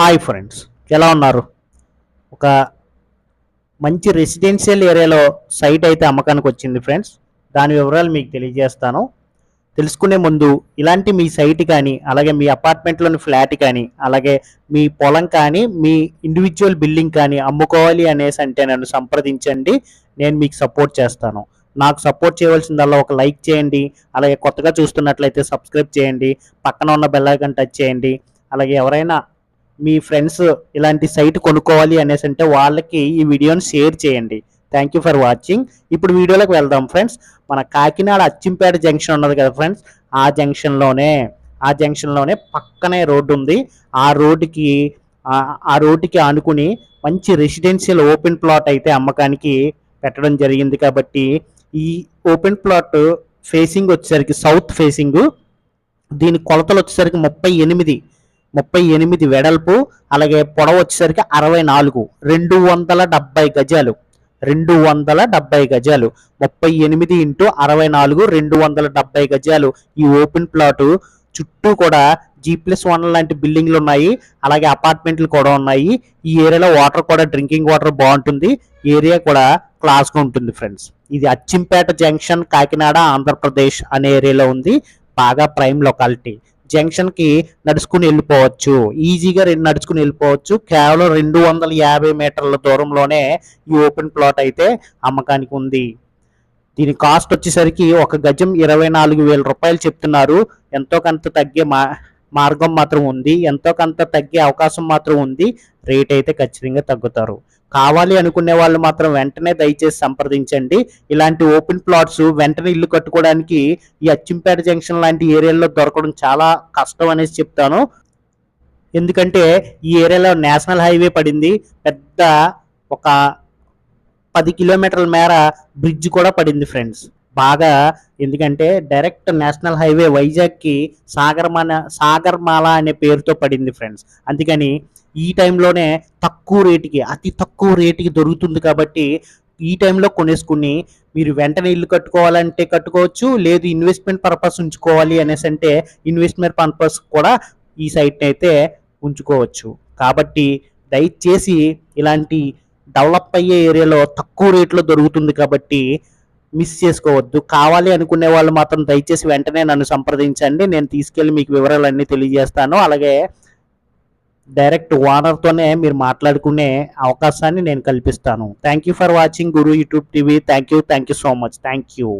Hi friends ఎలా ఉన్నారు? ఒక మంచి రెసిడెన్షియల్ ఏరియాలో సైట్ అయితే అమ్మకానికి వచ్చింది ఫ్రెండ్స్. దాని వివరాలు మీకు తెలియజేస్తాను. తెలుసుకునే ముందు ఇలాంటి మీ సైట్ కానీ అలాగే మీ అపార్ట్మెంట్లోని ఫ్లాట్ కానీ అలాగే మీ పొలం కానీ మీ ఇండివిజువల్ బిల్డింగ్ కానీ అమ్ముకోవాలి అనేసి అంటే నన్ను సంప్రదించండి. నేను మీకు సపోర్ట్ చేస్తాను. నాకు సపోర్ట్ చేయవలసిందల్లా ఒక లైక్ చేయండి. అలాగే కొత్తగా చూస్తున్నట్లయితే సబ్స్క్రైబ్ చేయండి. పక్కన ఉన్న బెల్ ఐకాన్ టచ్ చేయండి. అలాగే ఎవరైనా మీ ఫ్రెండ్స్ ఇలాంటి సైట్ కొనుక్కోవాలి అనేసి అంటే వాళ్ళకి ఈ వీడియోని షేర్ చేయండి. థ్యాంక్ యూ ఫర్ వాచింగ్ ఇప్పుడు వీడియోలోకి వెళ్దాం ఫ్రెండ్స్ మన కాకినాడ అచ్చింపేట జంక్షన్ ఉన్నది కదా ఫ్రెండ్స్ ఆ జంక్షన్లోనే ఆ జంక్షన్లోనే పక్కనే రోడ్డు ఉంది. ఆ రోడ్డుకి ఆ- ఆ రోడ్డుకి ఆనుకుని మంచి రెసిడెన్షియల్ ఓపెన్ ప్లాట్ అయితే అమ్మకానికి పెట్టడం జరిగింది కాబట్టి ఈ ఓపెన్ ప్లాట్ ఫేసింగ్ వచ్చేసరికి సౌత్ ఫేసింగ్ దీని కొలతలు వచ్చేసరికి ముప్పై ఎనిమిది. ముప్పై ఎనిమిది వెడల్పు అలాగే పొడవు వచ్చేసరికి అరవై నాలుగు. రెండు వందల డెబ్బై గజాలు. రెండు వందల డెబ్బై గజాలు. ముప్పై ఎనిమిది ఇంటూ అరవై నాలుగు రెండు వందల డెబ్బై గజాలు. ఈ ఓపెన్ ప్లాటు చుట్టూ కూడా జీ ప్లస్ వన్ లాంటి బిల్డింగ్లు ఉన్నాయి. అలాగే అపార్ట్మెంట్లు కూడా ఉన్నాయి. ఈ ఏరియాలో వాటర్ కూడా డ్రింకింగ్ వాటర్ బాగుంటుంది. ఏరియా కూడా క్లాస్గా ఉంటుంది ఫ్రెండ్స్. ఇది అచ్చింపేట జంక్షన్ కాకినాడ ఆంధ్రప్రదేశ్ అనే ఏరియాలో ఉంది. బాగా ప్రైమ్ లొకాలిటీ. జంక్షన్కి నడుచుకుని వెళ్ళిపోవచ్చు. ఈజీగా రెండు నడుచుకుని వెళ్ళిపోవచ్చు. కేవలం రెండు వందల యాభై మీటర్ల దూరంలోనే ఈ ఓపెన్ ప్లాట్ అయితే అమ్మకానికి ఉంది. దీని కాస్ట్ వచ్చేసరికి ఒక గజం ఇరవై నాలుగు వేల రూపాయలు చెప్తున్నారు. ఎంతో కొంత తగ్గే మా మార్గం మాత్రం ఉంది. ఎంతో కొంత తగ్గే అవకాశం మాత్రం ఉంది. రేట్ అయితే ఖచ్చితంగా తగ్గుతారు. కావాలి అనుకునే వాళ్ళు మాత్రం వెంటనే దయచేసి సంప్రదించండి. ఇలాంటి ఓపెన్ ప్లాట్స్ వెంటనే ఇల్లు కట్టుకోవడానికి ఈ అచ్చింపేట జంక్షన్ లాంటి ఏరియాల్లో దొరకడం చాలా కష్టం అనేసి చెప్తాను. ఎందుకంటే ఈ ఏరియాలో నేషనల్ హైవే పడింది. పెద్ద ఒక పది కిలోమీటర్ల మేర బ్రిడ్జ్ కూడా పడింది ఫ్రెండ్స్. బాగా ఎందుకంటే డైరెక్ట్ నేషనల్ హైవే వైజాగ్కి సాగర్మాల సాగర్మాల అనే పేరుతో పడింది ఫ్రెండ్స్. అందుకని ఈ టైంలోనే తక్కువ రేటుకి అతి తక్కువ రేటుకి దొరుకుతుంది కాబట్టి ఈ టైంలో కొనేసుకుని మీరు వెంటనే ఇల్లు కట్టుకోవాలంటే కట్టుకోవచ్చు లేదు ఇన్వెస్ట్మెంట్ పర్పస్ ఉంచుకోవాలి అనేసి అంటే ఇన్వెస్ట్మెంట్ పర్పస్ కూడా ఈ సైట్ని అయితే ఉంచుకోవచ్చు. కాబట్టి దయచేసి ఇలాంటి డెవలప్ అయ్యే ఏరియాలో తక్కువ రేట్లో దొరుకుతుంది కాబట్టి మిస్ చేసుకోవద్దు. కావాలి అనుకునే వాళ్ళు మాత్రం దయచేసి వెంటనే నన్ను సంప్రదించండి. నేను తీసుకెళ్ళి మీకు వివరాలన్నీ తెలియజేస్తాను. అలాగే డైరెక్ట్ ఓనర్తోనే మీరు మాట్లాడుకునే అవకాశాన్ని నేను కల్పిస్తాను. Thank you for watching Guru YouTube TV thank you thank you so much thank you